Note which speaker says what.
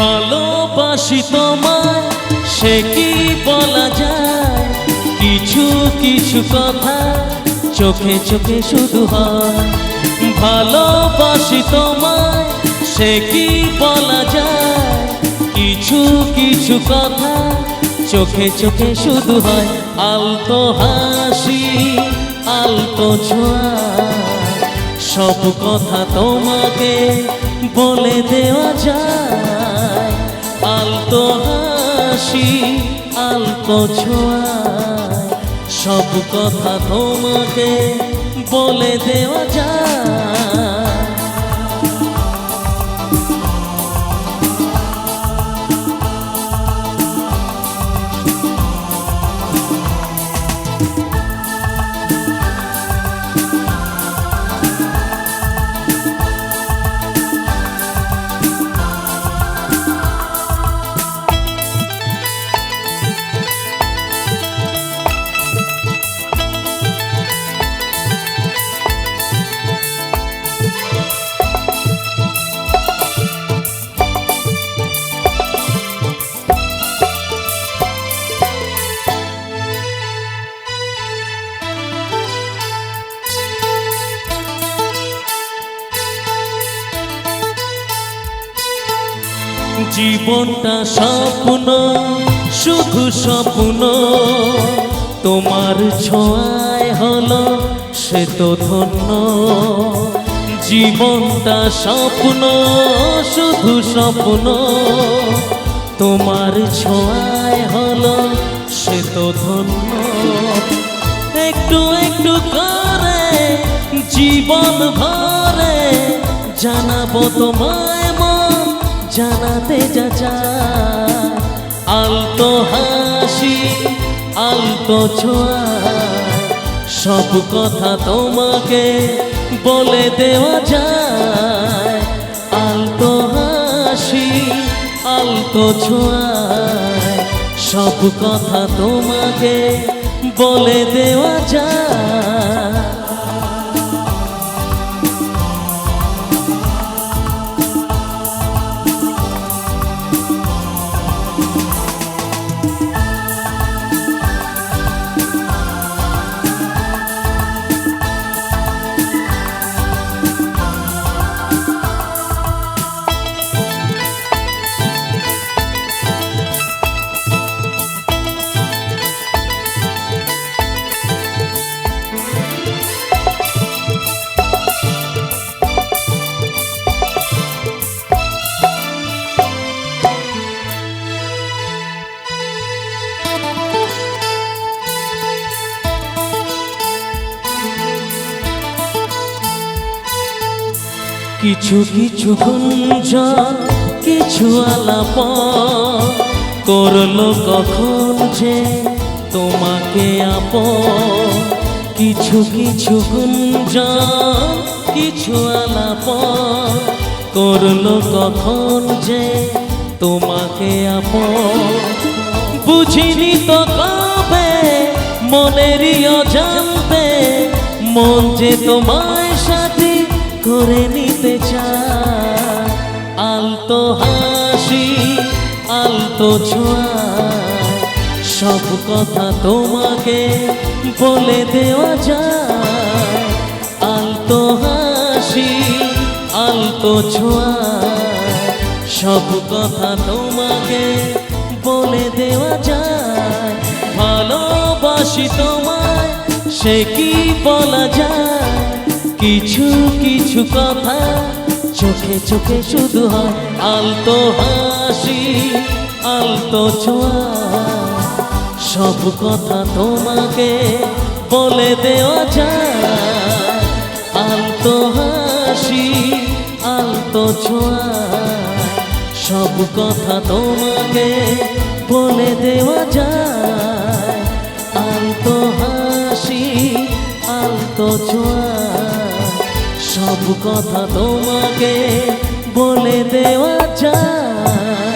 Speaker 1: ভালোবাসি তোমায়, সে কি বলা যায়? কিছু কিছু কথা চোখে চোখে শুধু হয়। ভালোবাসি তোমায়, সে কি বলা যায়? কিছু কিছু কথা চোখে চোখে শুধু হয়। আলতো হাসি, আলতো ছোঁয়া, সব কথা তোমাকে বলে দেওয়া যায়। আলতো হাসি আলপ সব কথা তোমাকে বলে দেওয়া যায়। জীবনটা স্বপ্ন, শুধু স্বপ্ন। তোমার ছোঁয়ায় হলো সে তো ধন্য। জীবনটা স্বপ্ন, শুধু স্বপ্ন। তোমার ছোঁয়ায় হলো সে তো ধন্য। একটু একটু করে জীবন ভরে জানাব তোমায় মন। জানাতে যা চায়। আলতো হাসি, আলতো ছোঁয়া, সব কথা তোমাকে বলে দেওয়া যায় আলতো হাসি, আলতো ছোঁয়া, সব কথা তোমাকে বলে দেওয়া যায় কিছু কিছু গুঞ্জন, কিছু আলাপ করল কখন যে তোমাকে আপ কিছু কিছু গুঞ্জন, কিছু আলাপ করল কখন যে তোমাকে আপ বুঝিনি তো কবে মনেরই অজান্তে, মন যে তোমায় সাথে করে নিতে চায়। আলতো হাসি, আলতো ছোঁয়া সব কথা তোমাকে বলে দেওয়া যায়। আলতো হাসি, আলতো ছোঁয়া সব কথা তোমাকে বলে দেওয়া যায়। ভালোবাসি তোমায়, সে কি বলা যায়? কিছু কিছু কথা চোখে চোখে শুধু হয়, আলতো হাসি, আলতো ছোঁয়া। সব কথা তোমাকে বলে দেওয়া যায়। আলতো হাসি, আলতো ছোঁয়া। সব কথা তোমাকে বলে দেওয়া যায়। আলতো হাসি, আলতো ছোঁয়া। সব কথা তোমাকে বলে দেওয়া যায়।